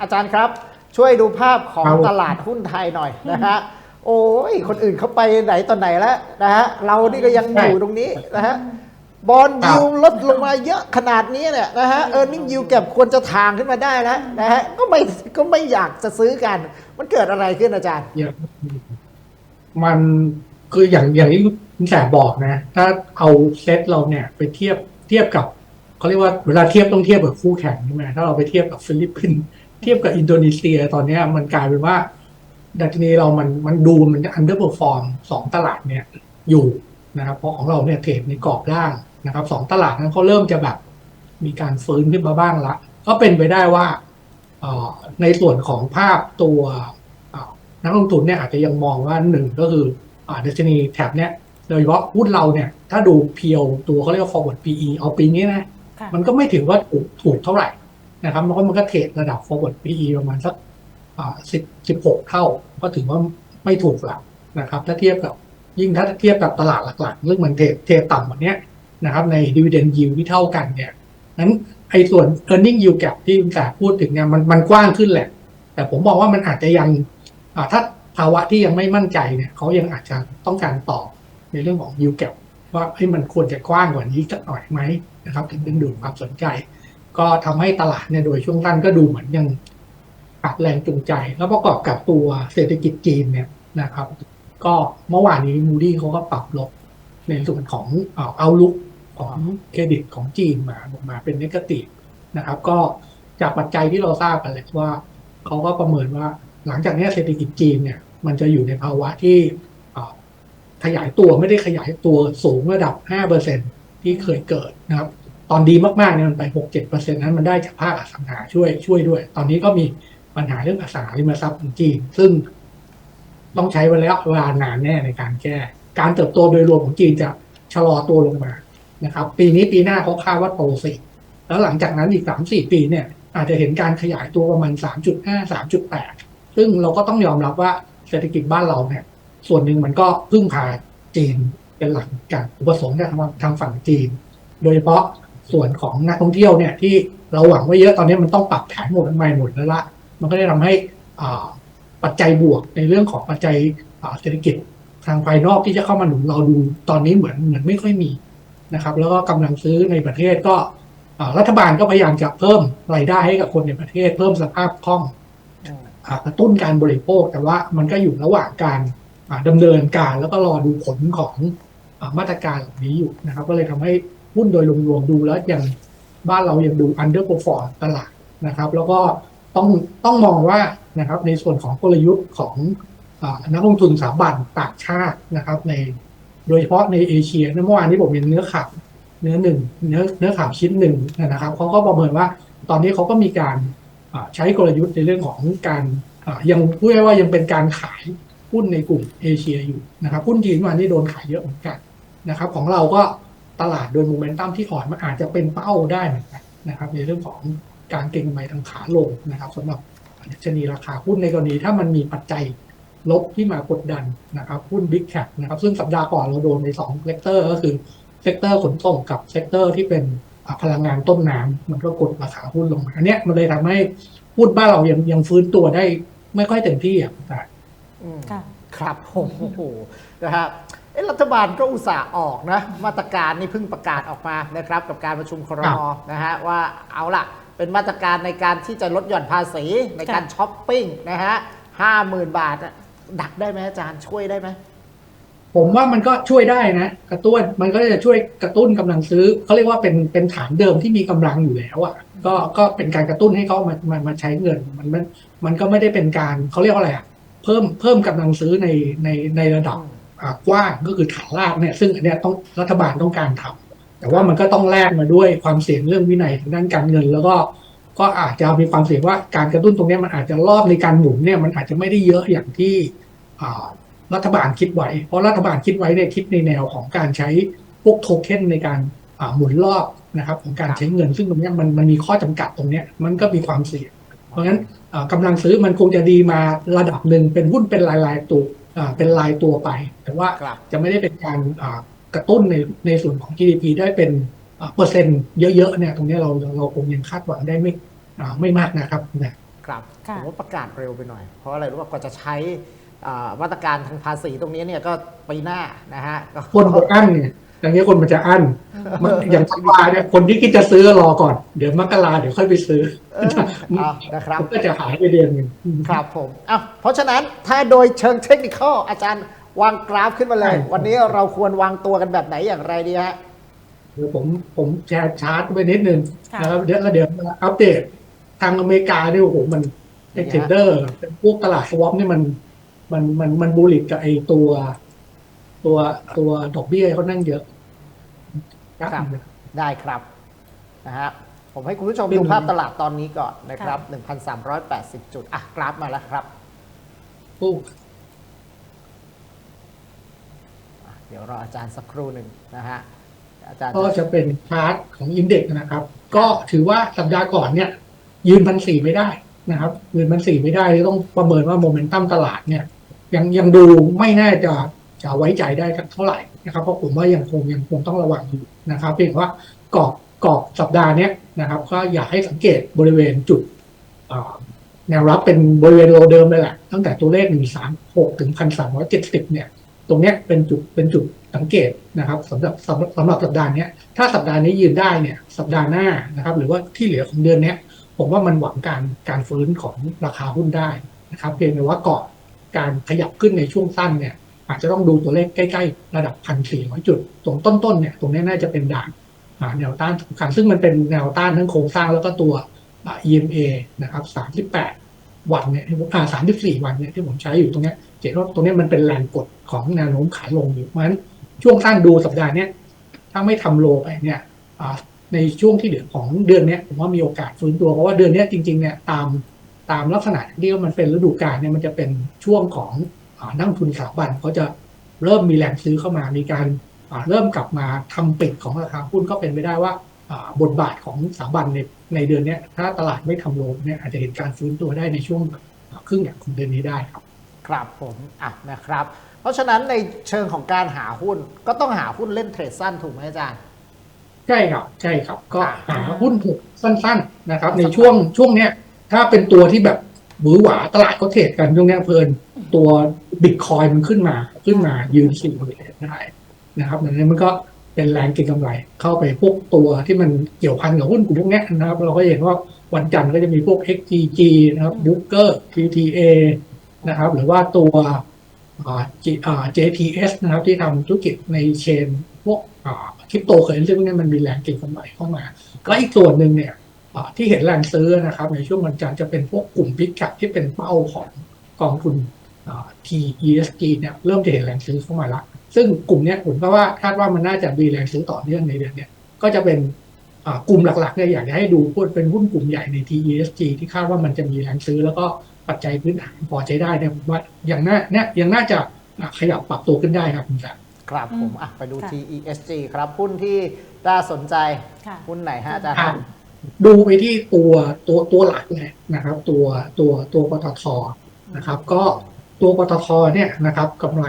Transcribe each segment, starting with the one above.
อาจารย์ครับ ช่วยดูภาพของครับตลาดหุ้นไทยหน่อยนะฮะโอ้ยคนอื่นเขาไปไหนตอนไหนแล้วนะฮะเรานี่ก็ยังอยู่ตรงนี้นะฮะบอลครับยิวลดลงมาเยอะขนาดนี้เนี่ยนะฮะเออร์เน็งยิวเก็บควรจะทางขึ้นมาได้แล้วนะฮะก็ไม่ก็ไม่อยากจะซื้อกัน มันเกิดอะไรขึ้นอาจารย์อย่างมันคืออย่างอย่างที่คุณแสบบอกนะ ถ้าเอาเซตเราเนี่ยไปเทียบเทียบกับเขาเรียกว่าเวลาเทียบต้องเทียบกับคู่แข่งใช่ไหมถ้าเราไปเทียบกับฟิลิปปินส์ เทียบกับอินโดนีเซียตอนเนี้ยมันกลายเป็นว่าดัชนีเรามันมันดูมันอันเดอร์เ r อร์ฟอร์มสองตลาดเนี่ยอยู่นะครับเพราะของเราเนี่ยเทรดในกรอบล่างนะครับสองตลาดนั้นเขาเริ่มจะแบบมีการฟื้นขึ้นมาบ้างละ ก็เป็นไปได้ว่าเอ่อในส่วนของภาพตัวเอ่อนักลงทุนเนี่ยอาจจะยังมองว่าหนึ่งก็คืออ่าดัชนีแถบเนี่ยโดยเฉพาะหุ้นเราเนี่ย ถ้าดูเพียวตัวเขาเรียกว่า forward PE เอาปีนี้นะค่ะมันก็ไม่ถือว่าถูกถูกเท่าไหร่ นะครับเพราะมันก็เทรดระดับ forward PE ประมาณสักสิบสิบหกเท่า ก็ถือว่าไม่ถูกแล้วนะครับ ถ้าเทียบกับยิ่งถ้าเทียบกับตลาดหลักๆซึ่องมันเทรดเทรดต่ำกว่าเนี้ยนะครับใน dividend yield ที่เท่ากันเนี่ยนั้นไอ้ส่วน earning yield gap ที่คุณแสบพูดถึงเนี่ยมันมันกว้างขึ้นแหละ แต่ผมบอกว่ามันอาจจะยังถ้าภาวะที่ยังไม่มั่นใจเนี่ยเขายังอาจจะต้องการตอบในเรื่องของ yield gap ว่าให้ยมันควรจะกว้างกว่านี้สักหน่อยไหมนะครับ ถึงดึงดูดความสนใจ ก็ทำให้ตลาดเนี่ยโดยช่วงสั้นก็ดูเหมือนยังขาดแรงจูงใจ แล้วประกอบกับตัวเศรษฐกิจจีนเนี่ยนะครับ ก็เมื่อวานนี้มูดี้เขาก็ปรับลบในส่วนของเอาลุกของเครดิตของจีนมาออกมาเป็นนกาทีฟนะครับ ก็จากปัจจัยที่เราทราบกันเลยว่าเขาก็ประเมินว่าหลังจากนี้เศรษฐกิจจีนเนี่ย มันจะอยู่ในภาวะที่ขยายตัวไม่ได้ขยายตัวสูงระดับ 5%ที่เคยเกิดนะครับ อนดีมากๆเนี่ยมันไป6-7%นั้นมันได้จากภาคอสังหาช่วยช่วยด้วย ตอนนี้ก็มีปัญหาเรื่องอสังหาริมทรัพย์ของจีนซึ่งต้องใช้เวลาเวลานานแน่ในการแก้ การเติบโตโดยรวมของจีนจะชะลอตัวลงมานะครับ ปีนี้ปีหน้าเขาคาดว่าโตสิแล้วหลังจากนั้นอีกสามสี่ปีเนี่ยอาจจะเห็นการขยายตัวประมาณสามจุดห้าสามจุดแปดซึ่งเราก็ต้องยอมรับว่าเศรษฐกิจบ้านเราเนี่ย ส่วนหนึ่งมันก็พึ่งพาจีนเป็นหลักการอุปสงค์จากทางทางฝั่งจีน โดยเฉพาะ ส่วนของนักท่องเที่ยวเนี่ยที่เราหวังไว้เยอะตอนนี้มันต้องปรับแผนหมดใหม่หมดแล้วละมันก็ได้ทำให้ปัจจัยบวกในเรื่องของปัจจัยเศรษฐกิจทางภายนอกที่จะเข้ามาหนุนเราดูตอนนี้เหมือนเหมือนไม่ค่อยมีนะครับ แล้วก็กำลังซื้อในประเทศก็รัฐบาลก็พยายามจะเพิ่มรายได้ให้กับคนในประเทศ เพิ่มสภาพคล่องกระตุ้นการบริโภค แต่ว่ามันก็อยู่ระหว่างการอ่าดำเนินการแล้วก็รอดูผลของอมาตรการเหล่านี้อยู่นะครับ ก็เลยทำให้ หุ้นโดยรวมๆดูแล้วยังบ้านเรายังดู underperform ตลาดนะครับ แล้วก็ต้องต้องมองว่านะครับในส่วนของกลยุทธ์ของอนักลงทุนสถาบันต่างชาตินะครับ ในโดยเฉพาะในเอเชียเมื่อวานนี้ผมเห็นเนื้อข่าวเนื้อหนึ่งเนื้อเนื้อข่าวชิ้นหนึ่งนะครับเขาก็ประเมินว่าตอนนี้เขาก็มีการใช้กลยุทธ์ในเรื่องของการยังพูดง่ายว่ายังเป็นการขายหุ้นในกลุ่มเอเชียอยู่นะครับหุ้นจีนเมื่อวานนี้โดนขายเยอะเหมือนกันนะครับ ของเราก็ ตลาดโดยโมเมนตัมที่อ่อนมันอาจจะเป็นเป้าได้เหมือนกันนะครับ ในเรื่องของการเก็งกำไรทางขาลงนะครับสำหรับดัชนีราคาหุ้นในกรณีถ้ามันมีปัจจัยลบที่มากดดันนะครับหุ้น Big Cap นะครับซึ่งสัปดาห์ก่อนเราโดนใน2เซกเตอร์ก็คือเซกเตอร์ขนส่งกับเซกเตอร์ที่เป็นอ่าพลังงานต้นน้ำมันก็กดราคาหุ้นลงมาอันเนี้ยมันเลยทำให้หุ้นบ้านเรายังยังฟื้นตัวได้ไม่ค่อยเต็มที่อะแต่อืมค่ะครับโอ้โหนะฮะเอ๊ะ รัฐบาลก็อุตส่าห์ออกนะมาตรการนี่เพิ่งประกาศออกมานะครับกับการประชุมครมนะฮะว่าเอาล่ะ เป็นมาตรการในการที่จะลดหย่อนภาษีในการค่ะช้อปปิ้งนะฮะห้าหมื่นบาทอะดักได้ไหมอาจารย์ช่วยได้ไหมผมว่ามันก็ช่วยได้นะกระตุ้นมันก็จะช่วยกระตุ้นกำลังซื้อเขาเรียกว่าเป็นเป็นฐานเดิมที่มีกำลังอยู่แล้วอะก็ก็เป็นการกระตุ้นให้เขามามามาใช้เงินมันมันมันก็ไม่ได้เป็นการเขาเรียกว่าอะไรอะเพิ่มเพิ่มกำลังซื้อในในในระดับอ่า กว้างก็คือฐานรากเนี่ยซึ่งอันเนี้ยต้องรัฐบาลต้องการทำแต่ว่ามันก็ต้องแลกมาด้วยความเสี่ยงเรื่องวินัยทางด้านการเงิน แล้วก็ก็อาจจะมีความเสี่ยงว่าการกระตุ้นตรงนี้มันอาจจะรอบในการหมุนเนี่ยมันอาจจะไม่ได้เยอะอย่างที่รัฐบาลคิดไว้ เพราะรัฐบาลคิดไว้เนี่ยคิดในแนวของการใช้พวกโทเค็นในการหมุนรอบนะครับของการใช้เงิน ซึ่งตรงนี้มันมันมีข้อจำกัดตรงนี้มันก็มีความเสี่ยง เพราะฉะนั้นอ่ากำลังซื้อมันคงจะดีมาระดับหนึ่งเป็นหุ้นเป็นรายรายๆตัว เป็นรายตัวไป แต่ว่าครับจะไม่ได้เป็นการอ่ากระตุ้นในในส่วนของ GDP ได้เป็นอ่าเปอร์เซ็นต์เยอะๆเนี่ยตรงเนี้ยเราเราคงยังคาดหวังได้ไม่อ่าไม่มากนะครับนะครับค่ะผมว่าประกาศเร็วไปหน่อย เพราะอะไรรู้ป่ะกว่าจะใช้อ่ามาตรการทางภาษีตรงนี้เนี่ยก็ปีหน้านะฮะก็คนมันอั้นเนี่ยอย่างนี้ยคนมันจะอั้นมันอย่างสปาเนี่ยคนที่คิดจะซื้อรอก่อน เดี๋ยวมกราเดี๋ยวค่อยไปซื้อเออเอานะครับมันก็จะหายไปเดือนหนึ่งครับผมอะเพราะฉะนั้นถ้าโดยเชิงเทคนิคอลอาจารย์วางกราฟขึ้นมาเลย วันนี้เราควรวางตัวกันแบบไหนอย่างไรดีฮะเดี๋ยวผมผมแชร์ชาร์ตไปนิดนึงค่ะนะครับเดี๋ยวแล้วเดี๋ยวมาอัปเดตทางอเมริกาเนี่ยโอ้โหมันไอเทรดเดอร์พวกตลาดสวอปนี่มันมันมันมันบูลลิตกับไอตัว ตัวตัวดอกเบี้ยเขานั่งเยอะครับได้ครับนะฮะผมให้คุณผู้ชมเป็นดูภาพตลาดตอนนี้ก่อนนะครับ 1,380 จุด อะ กราฟมาแล้วครับปุ๊บอะเดี๋ยวรออาจารย์สักครู่หนึ่งนะฮะอาจารย์ก็จะจะเป็นชาร์ตของอินเด็กซ์นะครับ ก็ถือว่าสัปดาห์ก่อนเนี่ย ยืนพันสี่ไม่ได้นะครับ ยืนพันสี่ไม่ได้ต้องประเมินว่าโมเมนตัมตลาดเนี่ย ยังยังดูไม่น่าจะ จะไว้ใจได้สักเท่าไหร่นะครับเพราะผมว่ายังคงยังคงต้องระวังอยู่นะครับ เพียงว่ากรอบกรอบสัปดาห์นี้นะครับ ก็อยากให้สังเกตบริเวณจุดแนวรับเป็นบริเวณโลเดิมเลยแหละตั้งแต่ตัวเลขหนึ่งสามหกถึงพันสามร้อยเจ็ดสิบเนี่ยตรงนี้เป็นจุดเป็นจุดสังเกตนะครับสำหรับสำหรับสัปดาห์นี้ถ้าสัปดาห์นี้ยืนได้เนี่ยสัปดาห์หน้านะครับ หรือว่าที่เหลือของเดือนนี้ผมว่ามันหวังการการฟื้นของราคาหุ้นได้นะครับ เพียงแต่ว่าก่อนการขยับขึ้นในช่วงสั้นเนี่ย อาจจะต้องดูตัวเลขใกล้ๆ ระดับพันสี่ร้อยจุด ตรงต้นๆเนี่ยตรงนี้น่าจะเป็นด่านแนวต้านสำคัญซึ่งมันเป็นแนวต้านทั้งโครงสร้างแล้วก็ตัว EMA นะครับสามสิบแปดวันเนี่ยที่ผมอ่าสามสิบสี่วันเนี่ยที่ผมใช้อยู่ตรงนี้เห็นว่าตรงนี้มันเป็นแรงกดของแนวโน้มขาลงอยู่เพราะฉะนั้นช่วงสั้นดูสัปดาห์เนี้ยถ้าไม่ทำโลไปเนี่ยในช่วงที่เหลือของเดือนเนี้ยผมว่ามีโอกาสฟื้นตัวเพราะว่าเดือนเนี้ยจริงๆเนี่ยตามตามลักษณะที่ว่ามันเป็นฤดูกาลเนี่ยมันจะเป็นช่วงของ นักลงทุนสถาบันเขาจะเริ่มมีแรงซื้อเข้ามา มีการอ่าเริ่มกลับมาทำปิดของราคาหุ้นก็เป็นไปได้ว่าอ่าบทบาทของสถาบันในในเดือนเนี้ยถ้าตลาดไม่ทำโลเนี่ยอาจจะเห็นการฟื้นตัวได้ในช่วงอ่าครึ่งหลังของเดือนนี้ได้ครับ ครับผมอะนะครับ เพราะฉะนั้นในเชิงของการหาหุ้นก็ต้องหาหุ้นเล่นเทรดสั้นถูกไหมอาจารย์ใช่ครับใช่ครับ ก็อ่าหาหุ้นถูกสั้น ๆนะครับ ในช่วงช่วงเนี้ยถ้าเป็นตัวที่แบบ หวือหวาตลาดเขาเทรดกันช่วงนี้เพลินตัวบิตคอยมันขึ้นมาขึ้นมายืนสี่บริเวณได้นะครับดังนั้นมันก็เป็นแรงเก็งกำไร เข้าไปพวกตัวที่มันเกี่ยวพันกับหุ้นกลุ่มพวกนี้นะครับ เราก็เห็นว่าวันจันทร์ก็จะมีพวก XGG นะครับบุ๊กเกอร์ TTA นะครับ หรือว่าตัวอ่า G- อ่า JTS นะครับ ที่ทำธุรกิจในเชนพวกคริปโตเคอเรนซีพวกนี้มันมีแรงเก็งกำไรเข้ามาแล้วอีกส่วนหนึ่งเนี่ย ที่เห็นแรงซื้อนะครับ ในช่วงวันจันทร์จะเป็นพวกกลุ่มพิกัดที่เป็นเป้าของกองทุนอ่า TESG เนี่ยเริ่มจะเห็นแรงซื้อเข้ามาละ ซึ่งกลุ่มเนี้ยผมก็ว่าคาดว่ามันน่าจะมีแรงซื้อต่อเนื่องในเดือนเนี้ยก็จะเป็นอ่ากลุ่มหลักๆเนี่ยอยากจะให้ดูพูดเป็นหุ้นกลุ่มใหญ่ใน TESG ที่คาดว่ามันจะมีแรงซื้อ แล้วก็ปัจจัยพื้นฐานพอใช้ได้เนี่ยผมว่าอย่างน่าเนี่ยยังน่าจะอ่าขยับปรับตัวขึ้นได้ครับคุณแซมครับผมอะไปดูค่ะ TESG ครับหุ้นที่น่าสนใจค่ะหุ้นไหนฮะอาจารย์อะ ดูไปที่ตัวตัวตัวหลักเลยนะครับ ตัวตัวตัวปตทนะครับ ก็ตัวปตทเนี่ยนะครับกำไร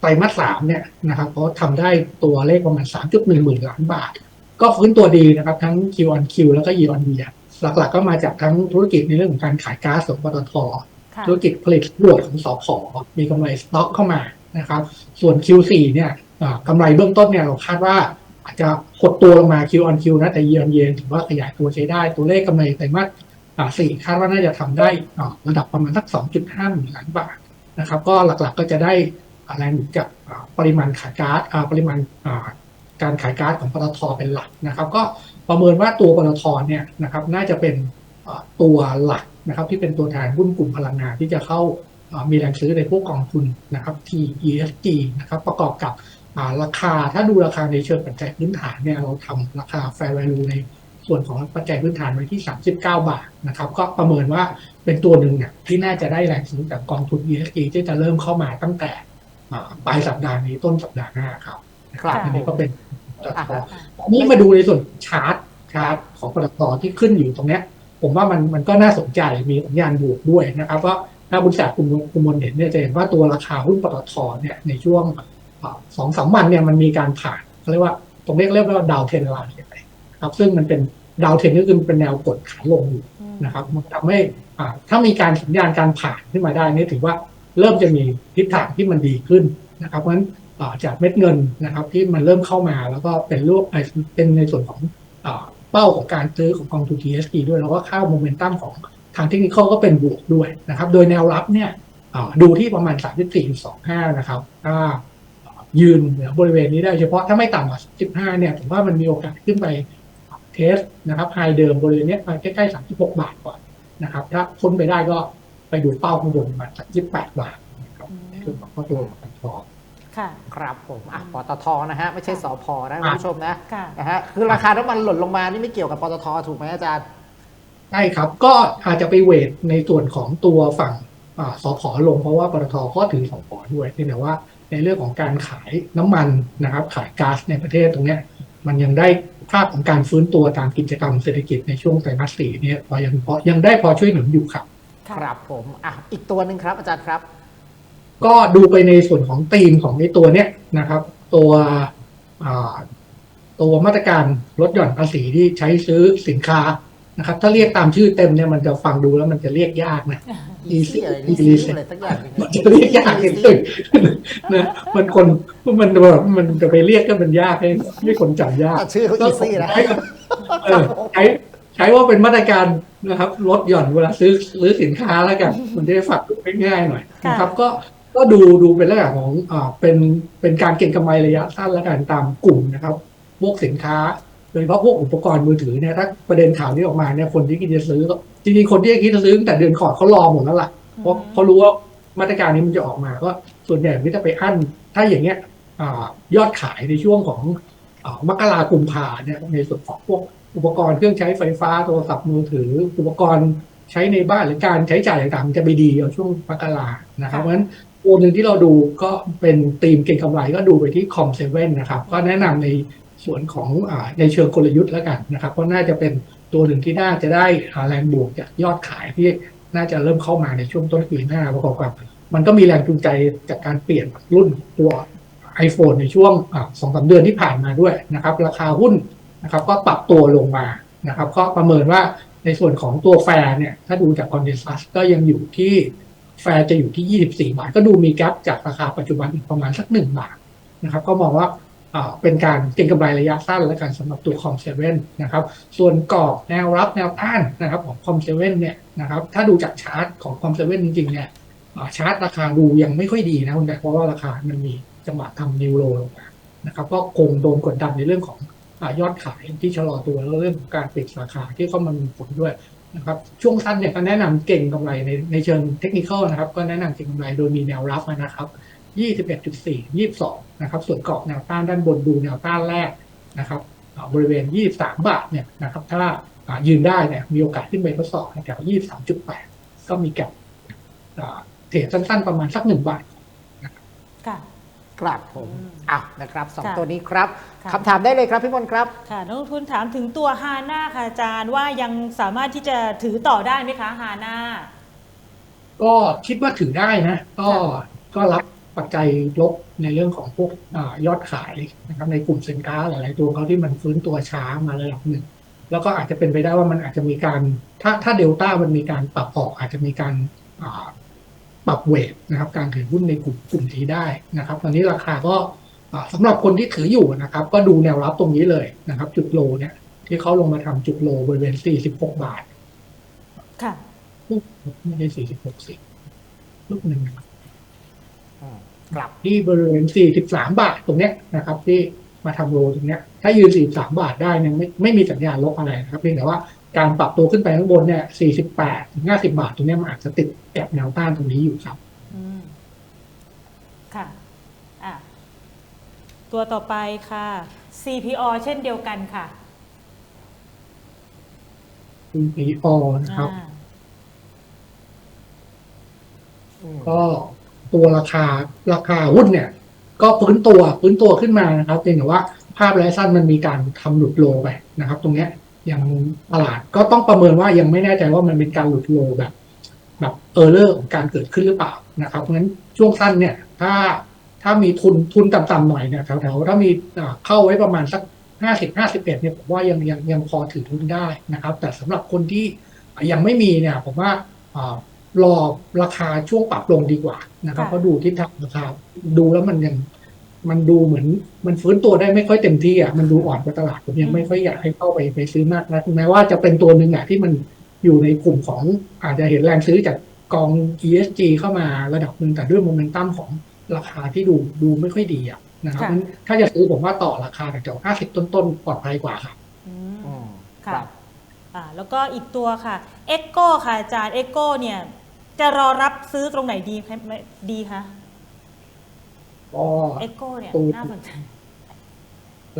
ไตรมาสสามเนี่ยนะครับเขาทำได้ตัวเลขประมาณ 3.1หมื่นล้านบาท ก็ฟื้นตัวดีนะครับ ทั้ง Q on Q แล้วก็ Year on Year หลักๆก็มาจากทั้งธุรกิจในเรื่องของการขายก๊าซของปตทค่ะธุรกิจผลิตรวดของสอพอมีกำไรสต็อกเข้ามานะครับ ส่วน Q4 เนี่ยอ่ากำไรเบื้องต้นเนี่ยเราคาดว่า อาจจะหดตัวลงมา Q on Q นะแต่ year on year ถือว่าขยายตัวใช้ได้ตัวเลขกำไรไตรมาสอ่าสี่คาดว่าน่าจะทำได้ระดับประมาณสัก 2.5หมื่นล้านบาทนะครับ ก็หลักๆก็จะได้แรงหนุนจากปริมาณขายก๊าซปริมาณการขายก๊าซของปตทเป็นหลักนะครับ ก็ประเมินว่าตัวปตทเนี่ยนะครับน่าจะเป็นตัวหลักนะครับ ที่เป็นตัวแทนหุ้นกลุ่มพลังงานที่จะเข้ามีแรงซื้อในพวกกองทุนนะครับ TESG นะครับ ประกอบกับ ราคาถ้าดูราคาในเชิงปัจจัยพื้นฐานเนี่ยเราทำราคา fair value ในส่วนของปัจจัยพื้นฐานไว้ที่ 39 บาทนะครับ ก็ประเมินว่าเป็นตัวหนึ่งเนี่ยที่น่าจะได้แรงซื้อจากกองทุน ESG ที่จะเริ่มเข้ามาตั้งแต่อ่าปลายสัปดาห์นี้ต้นสัปดาห์หน้าครับครับอันนี้ก็เป็นปตอะทอันนี้มาดูในส่วนชาร์ตชาร์ตของปตทที่ขึ้นอยู่ตรงเนี้ย ผมว่ามันมันก็น่าสนใจมีสัญญาณบวกด้วยนะครับว่าถ้าบุญศาสตร์คุณคุณมนเห็นเนี่ยจะเห็นว่าตัวราคาหุ้นปตทเนี่ยในช่วงอ่า สองสามวันเนี่ยมันมีการผ่านเขาเรียกว่าตรงเรียกเรียกว่าดาวเทนไลน์ไปนะครับซึ่งมันเป็นดาวเทรนก็คือเป็นแนวกดขาลงอยู่อืมนะครับมันทำให้อ่าถ้ามีการสัญญาณการผ่านขึ้นมาได้นี่ถือว่าเริ่มจะมีทิศทางที่มันดีขึ้นนะครับเพราะฉะนั้นอ่าจากเม็ดเงินนะครับที่มันเริ่มเข้ามาแล้วก็เป็นรูปไอ้เป็นในส่วนของอ่าเป้าของการซื้อของกองทุน TSP ด้วยแล้วก็เข้าโมเมนตัมของทางเทคนิคก็เป็นบวกด้วยนะครับ โดยแนวรับเนี่ยอ่าดูที่ประมาณ 34.25 นะครับถ้า ยืนเหนือบริเวณนี้ได้เฉพาะถ้าไม่ต่ำกว่า 15 เนี่ยผมว่ามันมีโอกาสขึ้นไปเทสนะครับไฮเดิมบริเวณเนี้ยไปใกล้ๆ 36 บาทก่อนนะครับ ถ้าพ้นไปได้ก็ไปดูเป้าข้างบนประมาณสักยี่สิบแปดบาทนะครับอืมในส่วนของข้อตัวของทองค่ะครับผมอะปตทนะฮะไม่ใช่สพนะคุณผู้ชมนะค่ะนะฮะคือราคาน้ำมันหล่นลงมานี่ไม่เกี่ยวกับปตทถูกไหมอาจารย์ใช่ครับ ก็อาจจะไปเวทในส่วนของตัวฝั่งอ่าสพลงเพราะว่าปตทก็ถือสพด้วยเพียงแต่ว่า ในเรื่องของการขายน้ำมันนะครับขายก๊าซในประเทศตรงเนี้ยมันยังได้ภาพของการฟื้นตัวตามกิจกรรมเศรษฐกิจในช่วงไตรมาสสี่เนี่ยพอยังพอยังได้พอช่วยหนุนอยู่ครับค่ะครับผมอะอีกตัวหนึ่งครับอาจารย์ครับ ก็ดูไปในส่วนของธีมของในตัวเนี้ยนะครับ ตัวอ่าตัวมาตรการลดหย่อนภาษีที่ใช้ซื้อสินค้านะครับ ถ้าเรียกตามชื่อเต็มเนี่ยมันจะฟังดูแล้วมันจะเรียกยากนะ easy อะไร easy easy อะไรสักอย่างหนึ่งมันจะเรียกยากนิดนึงนะมันคนมันแบบมันจะไปเรียกก็มันยากให้ให้คนจำยากอะชื่อเขา easy นะใช้เออใช้ใช้ว่าเป็นมาตรการนะครับลดหย่อนเวลาซื้อซื้อสินค้าแล้วกัน มันจะได้ฝักง่ายๆหน่อยนะครับ ก็ก็ดูดูเป็นลักษณะของอ่าเป็นเป็นการเก็งกำไรระยะสั้นแล้วกันตามกลุ่มนะครับพวกสินค้า โดยเฉพาะพวกอุปกรณ์มือถือเนี่ยถ้าประเด็นข่าวนี้ออกมาเนี่ยคนที่คิดจะซื้อก็จริงๆคนที่คิดจะซื้อตั้งแต่เดือนก่อนเขารอหมดแล้วล่ะเพราะเขารู้ว่ามาตรการนี้มันจะออกมาก็ส่วนใหญ่ไม่จะไปอั้น ถ้าอย่างเงี้ยยอดขายในช่วงของอมกรากุมภาเนี่ยในส่วนของพวกอุปกรณ์เครื่องใช้ไฟฟ้าโทรศัพท์มือถือ อุปกรณ์ใช้ในบ้านหรือการใช้จ่ายต่างๆมันจะไปดีเอาช่วงมกรานะครับเพราะฉะนั้นตัวหนึ่งที่เราดูก็เป็นธีมเก็งกำไรก็ดูไปที่คอมเซเว่นนะครับ ก็แนะนำใน ส่วนของอในเชิงกลยุทธ์แล้วกันนะครับเพราะน่าจะเป็นตัวหนึ่งที่น่าจะได้แรงบวกจากยอดขายที่น่าจะเริ่มเข้ามาในช่วงต้นปีหน้าประกอบกับมันก็มีแรงจูงใจจากการเปลี่ยนรุ่นตัว iPhone ในช่วงสองสาเดือนที่ผ่านมาด้วยนะครับราคาหุ้นนะครับก็ปรับตัวลงมานะครับก็ประเมินว่าในส่วนของตัวแฟร์เนี่ยถ้าดูจากคอนเดนซัสก็ยังอยู่ที่แฟร์จะอยู่ที่ 24 บาท ก็ดูมีแกลบจากราคาปัจจุบันอีกประมาณสักหนึ่งบาทนะครับก็มองว่า เป็นการเก็งกำไรระยะสั้นและกันสำหรับตัวคอมเซเว่นนะครับส่วนกรอบแนวรับแนวต้านนะครับของคอมเซเว่นเนี่ยนะครับถ้าดูจากชาร์ตของคอมเซเว่นจริงๆเนี่ยชาร์ตราคาดูยังไม่ค่อยดีนะคุณแต่เพราะว่าราคามันมีจังหวะทำนิวโรลงมานะครับก็คงโดนกดดันในเรื่องของอยอดขายที่ชะลอตัวแล้วเรื่องของการปิดสาขาที่เข้ามามีผลด้วยนะครับช่วงสั้นเนี่ยก็แนะนำเก่งกำไรในในเชิงเทคนิคนะครับ ก็แนะนำเก่งกำไรโดยมีแนวรับนะครับ 21.4 22 นะครับ ส่วนกรอบแนวต้านด้านบนดูแนวต้านแรกนะครับอ่าบริเวณ 23 บาทเนี่ยนะครับถ้าอ่ายืนได้เนี่ยมีโอกาสขึ้นไปทดสอบแถว 23.8 ก็มีแกับเทรดสั้นๆ ประมาณสักหนึ่งบาทค่ะครับผมอืมอะนะครับสองค่ะตัวนี้ครับค่ะคำถามได้เลยครับพี่มนต์ครับ ค่ะนักลงทุนถามถึงตัวฮาน่าค่ะอาจารย์ว่ายังสามารถที่จะถือต่อได้ไหมคะฮาน่าก็คิดว่าถือได้นะ ก็ก็รับ ปัจจัยลบในเรื่องของพวกอายอดขายนะครับในกลุ่มสินค้าหลายๆตัวเขาที่มันฟื้นตัวช้ามาระดับหนึ่งแล้วก็อาจจะเป็นไปได้ว่ามันอาจจะมีการ ถ้าถ้าเดลต้ามันมีการปรับออกอาจจะมีการอ่าปรับเวทนะครับ การถือหุ้นในกลุ่มกลุ่มนี้ได้นะครับ ตอนนี้ราคาก็อ่าสำหรับคนที่ถืออยู่นะครับ ก็ดูแนวรับตรงนี้เลยนะครับ จุดโลเนี่ยที่เขาลงมาทำจุดโลบริเวณ 46 บาท ค่ะลูกไม่ใช่46สิลูกหนึ่ง อืมครับที่บริเวณ 43 บาทตรงเนี้ยนะครับ ที่มาทำโลตรงเนี้ยถ้ายืน 43 บาทได้เนี่ยไม่ไม่มีสัญญาณลบอะไรนะครับเพียงแต่ว่าการปรับตัวขึ้นไปข้างบนเนี่ย 48 ถึง 50 บาท ตรงเนี้ยมันอาจจะติดแอบแนวต้านตรงนี้อยู่ครับอืมค่ะ อะ ตัวต่อไปค่ะ CPO เช่นเดียวกันค่ะ CPO นะครับอ่าอืมก็ ตัวราคาราคาหุ้นเนี่ย ก็ฟื้นตัวฟื้นตัวขึ้นมานะครับเพียงแต่ว่าภาพระยะสั้นมันมีการทำหลุดโลไปนะครับ ตรงเนี้ยยังตลาดก็ต้องประเมินว่ายังไม่แน่ใจว่ามันเป็นการหลุดโลแบบ แบบเออร์เลอร์ของการเกิดขึ้นหรือเปล่านะครับเพราะฉะนั้นช่วงสั้นเนี่ย ถ้าถ้ามีทุนทุนต่ำๆหน่อยเนี่ยแถวๆถ้ามีเข้าไว้ประมาณสักห้าสิบห้าสิบเอ็ดเนี่ยผมว่ายังยังยังพอถือทุนได้นะครับ แต่สำหรับคนที่ยังไม่มีเนี่ยผมว่า รอราคาช่วงปรับลงดีกว่านะครับค่ะเพราะดูทิศทางราคาดูแล้วมันยังมันดูเหมือนมันฟื้นตัวได้ไม่ค่อยเต็มที่อะมันดูอ่อนกว่าตลาดผมยังไม่ค่อยอยากให้เข้าไปไปซื้อมากนะถึงแม้ว่าจะเป็นตัวหนึ่งอะที่มันอยู่ในกลุ่มของอาจจะเห็นแรงซื้อจากกอง ESG เข้ามาระดับหนึ่งแต่ด้วยโมเมนตัมของราคาที่ดูดูไม่ค่อยดีอะนะครับค่ะงั้นถ้าจะซื้อผมว่าต่อราคาจากห้าสิบต้นๆปลอดภัยกว่าครับอืมอืมค่ะครับอ่าแล้วก็อีกตัวค่ะ e c o ค่ะอาจารย์ e c o เนี่ย จะรอรับซื้อตรงไหนดีคะไม่ดีคะก็ e c o เนี่ยตูน่าสนใจ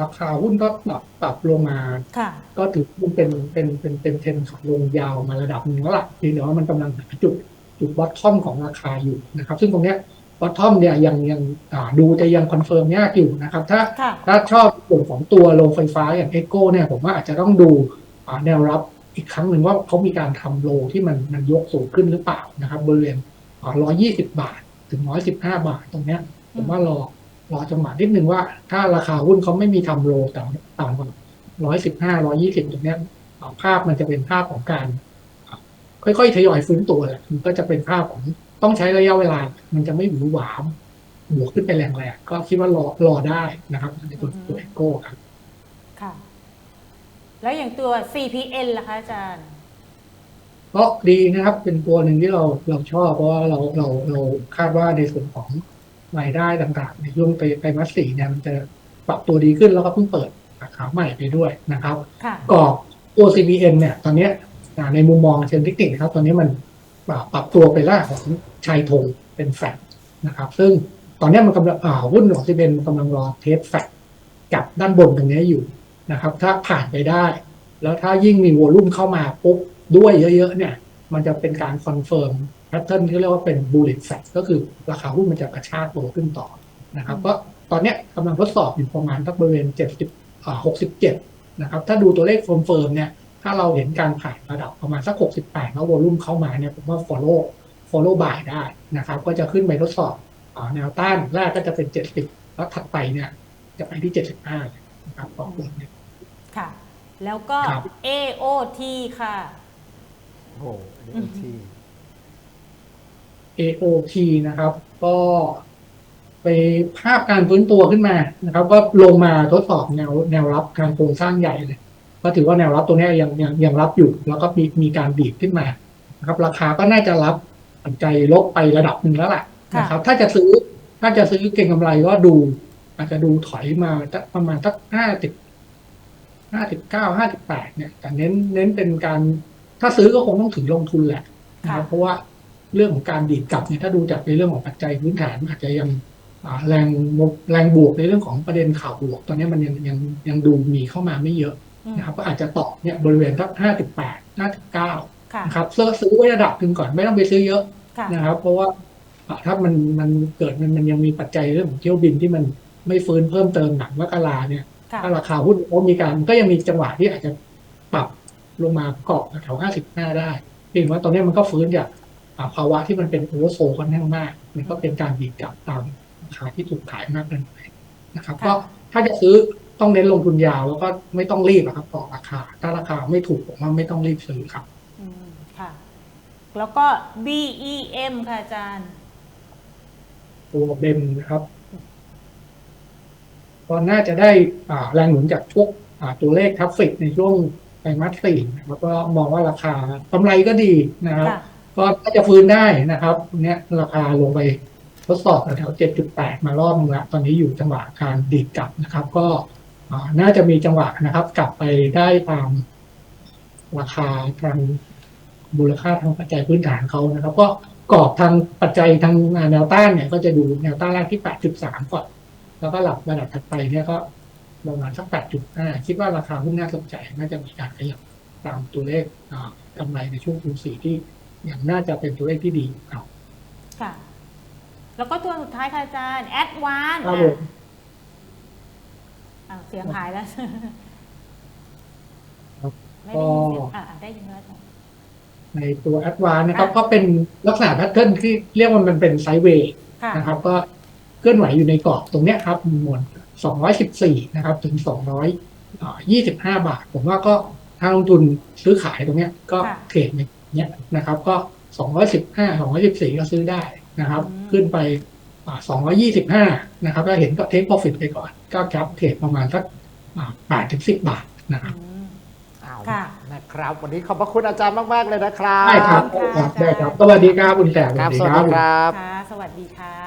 ราคาหุ้นก็ปรับปรับลงมาค่ะก็ถือว่าเป็นเป็นเป็นเป็นเทรนด์ขาลงยาวมาระดับหนึ่งแล้วล่ะเพียงแต่ว่ามันกำลังหาจุดจุดบอททอมของราคาอยู่นะครับ ซึ่งตรงเนี้ยบอททอมเนี่ยยังยังอ่าดูจะยังคอนเฟิร์มยากอยู่นะครับ ถ้าค่ะถ้าชอบกลุ่มของตัวโรงไฟฟ้าอย่างเอโก้เนี่ยผมว่าอาจจะต้องดูอ่าแนวรับ อีกครั้งหนึ่งว่าเขามีการทำโลที่มันมันยกสูงขึ้นหรือเปล่านะครับบริเวณร้อยยี่สิบาท ถึงร้อยสิบห้าบาทตรงเนี้ยผมว่ารอรอจังหวะนิดนึงว่า ถ้าราคาหุ้นเขาไม่มีทำโลต่ำต่ำกว่าร้อยสิบห้าร้อยี่สิบตรงเนี้ยภาพมันจะเป็นภาพของการ ค่อยๆทยอยฟื้นตัวแหละมันก็จะเป็นภาพของต้องใช้ระยะเวลา มันจะไม่หวือหวามบวกขึ้นไปแรงๆก็คิดว่ารอรอได้นะครับในตัวตัวเอโก้ครับ แล้วอย่างตัว CPN ล่ะคะอาจารย์ ก็ดีนะครับ เป็นตัวหนึ่งที่เราเราชอบ เพราะว่าเราเราเราคาดว่าในส่วนของรายได้ต่างๆ ในช่วงไตรไตรมาสสี่เนี่ยมันจะปรับตัวดีขึ้นแล้วก็เพิ่งเปิดสาขาใหม่ไปด้วยนะครับค่ะกรอบตัว CBN เนี่ย ตอนเนี้ยอ่าในมุมมองเชิงเทคนิคนะครับ ตอนนี้มันปรับปรับตัวไปล่างของชายธงเป็นแฟกนะครับ ซึ่งตอนเนี้ยมันกำลังอ่าหุ้นของ CBN กำลังรอเทสแฟกกับด้านบนตรงเนี้ยอยู่ นะครับ ถ้าผ่านไปได้ แล้วถ้ายิ่งมีวอลุ่มเข้ามาปุ๊บด้วยเยอะ ๆ เนี่ย มันจะเป็นการคอนเฟิร์มแพทเทิร์นที่เรียกว่าเป็น bullet flag ก็คือราคาหุ้นมันจะกระชากตัวขึ้นต่อนะครับก็ตอนนี้กำลังทดสอบอยู่ประมาณสักบริเวณ 70อ่า67 นะครับ ถ้าดูตัวเลขเฟิร์มเนี่ย ถ้าเราเห็นการผ่านระดับประมาณสัก 68 แล้ววอลุ่มเข้ามาเนี่ยผมว่า follow follow buy ได้นะครับ ก็จะขึ้นไปทดสอบอแนวต้านแรกก็จะเป็น 70 แล้วถัดไปเนี่ยจะไปที่ 75เนะครับต่อหุ้นเนี่ยค่ะ แล้วก็ ครับ AOT ค่ะ โอ้โหอันนี้ที่ AOT นะครับ ก็ไปภาพการฟื้นตัวขึ้นมานะครับ ก็ลงมาทดสอบแนวแนวรับการโครงสร้างใหญ่เลย ก็ถือว่าแนวรับตัวเนี้ยยังยังยังรับอยู่ แล้วก็มีมีการดีดขึ้นมานะครับ ราคาก็น่าจะรับปัจจัยลบไประดับหนึ่งแล้วแหละนะครับ ถ้าจะซื้อถ้าจะซื้อเก็งกำไรก็ดู อาจจะดูถอยมาสักประมาณสักห้าสิบห้าสิบเก้าห้าสิบแปดเนี่ย แต่เน้นเน้นเป็นการ ถ้าซื้อก็คงต้องถึงลงทุนแหละนะครับค่ะเพราะว่าเรื่องของการดีดกลับเนี่ยถ้าดูจากในเรื่องของปัจจัยพื้นฐานอาจจะยังอ่าแรงแรงบวกในเรื่องของประเด็นข่าวบวก ตอนนี้มันยังยังยังดูมีเข้ามาไม่เยอะอืมนะครับก็อาจจะต่อเนี่ยบริเวณทักห้าสิบแปดห้าสิบเก้าค่ะนะครับซื้อซื้อไว้ระดับหนึ่งก่อนไม่ต้องไปซื้อเยอะค่ะนะครับ เพราะว่าอ่าถ้ามันมันเกิดมันมันยังมีปัจจัยเรื่องของเที่ยวบินที่มัน ไม่ฟื้นเพิ่มเติมหนังมกราเนี่ยค่ะถ้าราคาหุ้นก็มีการก็ยังมีจังหวะที่อาจจะปรับลงมาเกาะแถว55ได้เพียงว่าตอนนี้มันก็ฟื้นจากอ่าภาวะที่มันเป็นโอเวอร์โซค่อนข้างมาก มันก็เป็นการดีดกลับตามราคาที่ถูกขายมากเกินไปนะครับค่ะก็ถ้าจะซื้อต้องเน้นลงทุนยาวแล้วก็ไม่ต้องรีบอะครับต่อราคา ถ้าราคาไม่ถูกผมว่าไม่ต้องรีบซื้อครับอืมค่ะ แล้วก็ BEM ค่ะอาจารย์ตัวเบมนะครับ ก็น่าจะได้อ่าแรงหนุนจากพวกอ่าตัวเลขทัฟฟิกในช่วงไตรมาสสี่แล้วก็มองว่าราคากำไรก็ดีนะครับค่ะก็ถ้าจะฟื้นได้นะครับเนี้ยราคาลงไปทดสอบแถวๆ7.8 มารอบนึงแล้วตอนนี้อยู่จังหวะการดีดกลับนะครับ ก็อ่าน่าจะมีจังหวะนะครับ กลับไปได้ตามราคาทางมูลค่าทางปัจจัยพื้นฐานเขานะครับ ก็กรอบทางปัจจัยทางแนวต้านเนี่ย ก็จะดูแนวต้านแรกที่ 8.3 ก่อน แล้วก็หลับระดับถัดไปเนี่ยก็ประมาณสัก 8.5 คิดว่าราคาหุ้นน่าสนใจน่าจะมีการขยับตามตัวเลขอ่ากำไรในช่วง Q4 ที่อย่างน่าจะเป็นตัวเลขที่ดีครับค่ะ แล้วก็ตัวสุดท้ายค่ะอาจารย์ Advance ครับผมอะเสียงหายแล้วครับไม่ได้ยินเสียงอะอะได้ยินแล้วอาจารย์ในตัว a d v a n c e นะครับอะก็เป็นลักษณะแพทเทิร์นที่เรียกว่ามันเป็นไซด์เวย์ค่ะนะครับ ก็ เคลื่อนไหวอยู่ในกรอบตรงเนี้ยครับมวล214 นะครับ ถึงยี่สิบห้าบาท ผมว่าก็ถ้าลงทุนซื้อขายตรงเนี้ยก็ค่ะเทรดอย่างเนี้ยนะครับ ก็สองร้อยสิบห้าสองร้อยสิบสี่ก็ซื้อได้นะครับอืมขึ้นไปสองร้อยี่สิบห้านะครับถ้าเห็นก็เทคโปรฟิตไปก่อน ก็แคปเทรดประมาณสักแปดถึงสิบบาทนะครับอืมเอาค่ะนะครับ วันนี้ขอบพระคุณอาจารย์มาก ๆ เลยนะครับ ได้ครับขอบคุณค่ะได้ครับ สวัสดีครับคุณแสบครับ สวัสดีครับค่ะสวัสดีค่ะ